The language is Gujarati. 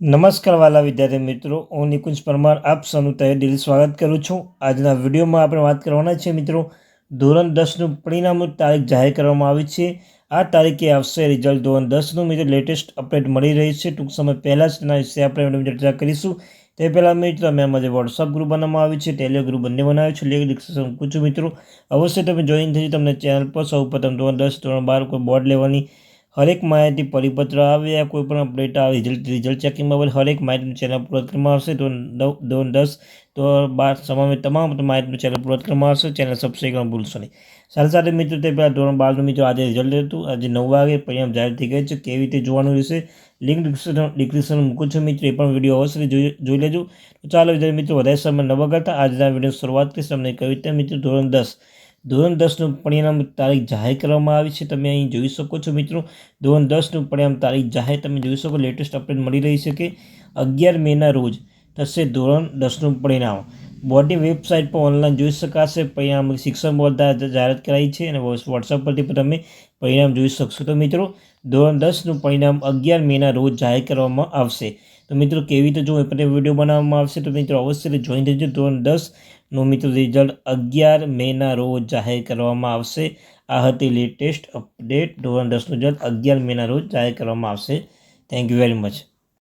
નમસ્કાર વાલા વિદ્યાર્થી મિત્રો, હું નિકુંજ પરમાર, આપ સૌનું તહે દિલ સ્વાગત કરું છું. આજના વિડીયોમાં આપણે વાત કરવાના છે મિત્રો, ધોરણ દસનું પરિણામ તારીખ જાહેર કરવામાં આવી છે. આ તારીખે આવશે રિઝલ્ટ ધોરણ દસનું. મિત્રો લેટેસ્ટ અપડેટ મળી રહી છે. ટૂંક સમય પહેલાં જ તેના વિશે આપણે ચર્ચા કરીશું. તે પહેલાં મિત્રો, અમે અમારે વોટ્સઅપ ગ્રુપ બનાવવામાં આવ્યું છે ટેલિયો ગ્રુપ બંને બનાવ્યું છે. લેખ ડિસ્કશન પૂછું મિત્રો. અવશ્ય તમે જોઈન થઈ તમને ચેનલ પર સૌ પ્રથમ ધોરણ દસ, ધોરણ બાર કોઈ બોર્ડ લેવાની હરેક માહિતી પરિપત્ર આવ્યા કોઈ પણ અપડેટ આવે રિઝલ્ટ રિઝલ્ટ ચેકિંગમાં બધી હરેક માહિતીનું ચેનલ પૂરત કરવામાં આવશે. તો નવ ધોરણ દસ, તો બાર સમાવે તમામ માહિતીનું ચેનલ પૂરત કરવામાં આવશે. ચેનલ સબસ્ક્રાઈબ કરવાનું ભૂલશો નહીં. સાથે સાથે મિત્રો, તે પહેલાં ધોરણ બારનું મિત્રો આજે રિઝલ્ટ હતું. આજે નવ વાગે પરિણામ જાહેર થઈ ગયું છે. કેવી રીતે જોવાનું રહેશે? લિંક ડિસ્ક્રિપ્શન ડિસ્ક્રિપ્શન મૂકું છું મિત્રો. એ પણ વીડિયો અવશ્ય જોઈ જોઈ લેજો. તો ચાલો મિત્રો, વધારે સમય ન બગાડતા આજના વીડિયો શરૂઆત કરીશ. તમને કહ્યું રીતે મિત્રો, ધોરણ દસ. ધોરણ દસનું પરિણામ તારીખ જાહેર કરવામાં આવી છે. તમે અહીં જોઈ શકો છો મિત્રો, ધોરણ દસનું પરિણામ તારીખ જાહેર તમે જોઈ શકો. લેટેસ્ટ અપડેટ મળી રહી છે કે અગિયાર મેના રોજ થશે ધોરણ દસનું પરિણામ. બોર્ડની વેબસાઇટ પર ઓનલાઈન જોઈ શકાશે. પરિણામ શિક્ષણ બોર્ડ દ્વારા જાહેરાત કરાઈ છે અને વોટ્સઅપ પરથી પણ તમે પરિણામ જોઈ શકશો. તો મિત્રો, ધોરણ દસનું પરિણામ અગિયાર મેના રોજ જાહેર કરવામાં આવશે. તો મિત્રો, કેવી રીતે જો એ પણ વીડિયો બનાવવામાં આવશે? તો મિત્રો, અવશ્ય જોઈન થઈ જજો ધોરણ દસનું મિત્રો રિઝલ્ટ અગિયાર મેના રોજ જાહેર કરવામાં આવશે. આ હતી લેટેસ્ટ અપડેટ. ધોરણ દસનું રિઝલ્ટ અગિયાર મેના રોજ જાહેર કરવામાં આવશે. Thank you very much